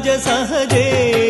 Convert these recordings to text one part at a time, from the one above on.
വിഘ്നരാജ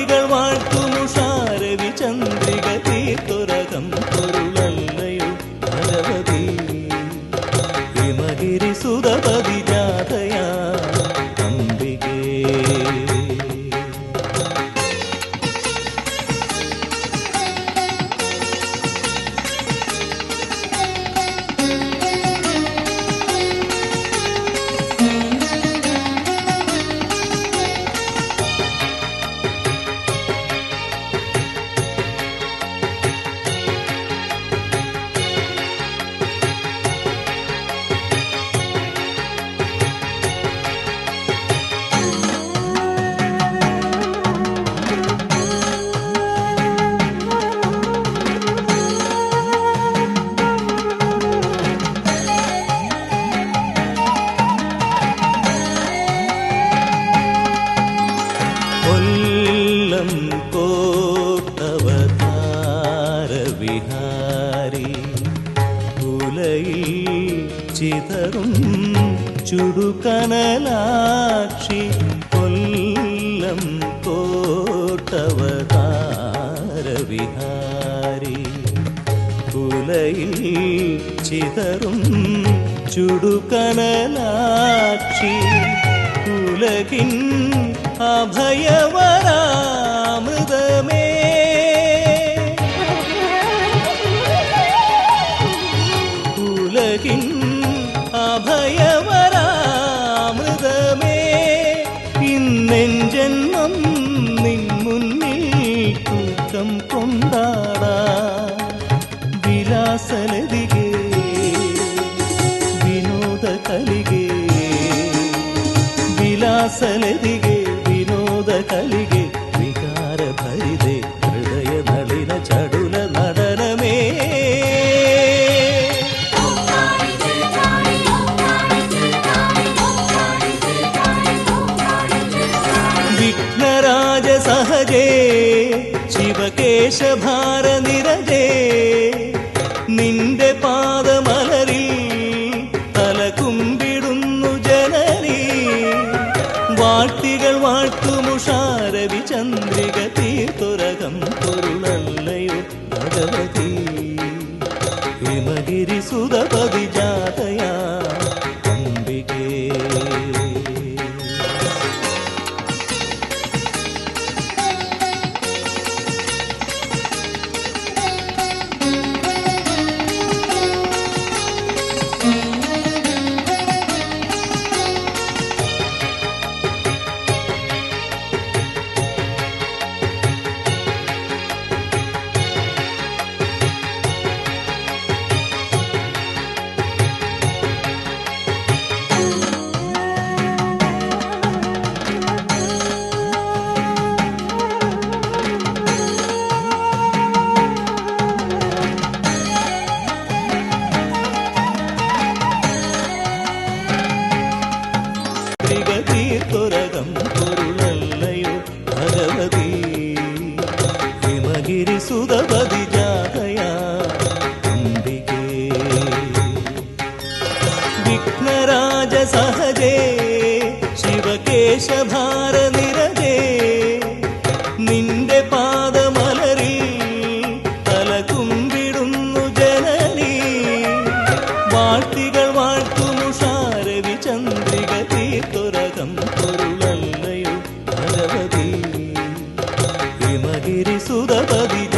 കോട്ടവതാരവിഹാരി കുലയിൽ ചിതറും ചുടുകനലാക്ഷി കൊല്ലം കോട്ടവതാരവിഹാരി. കുലയിൽ ചിതറും ചുടുകനലാക്ഷി. ഉലകിൻ അഭയവരാമൃതമേ അഭയവരാമൃതമേ. ഇന്നെൻ ജന്മം നിൻ മുന്നിൽ വിനോദ കലികേ വിനോദ കലികെ ശിവകേശഭാരനിരജേ നിന്റെ തീർത്തുരകം പൊരുളല്ലയോ ഭഗവതി? ഹിമഗിരി സുതപതി ജാതയാ അംബികേ. വിഘ്നരാജ സഹജേ പൊരുളല്ലയോ ഭഗവതി ഹിമഗിരി സുതപതി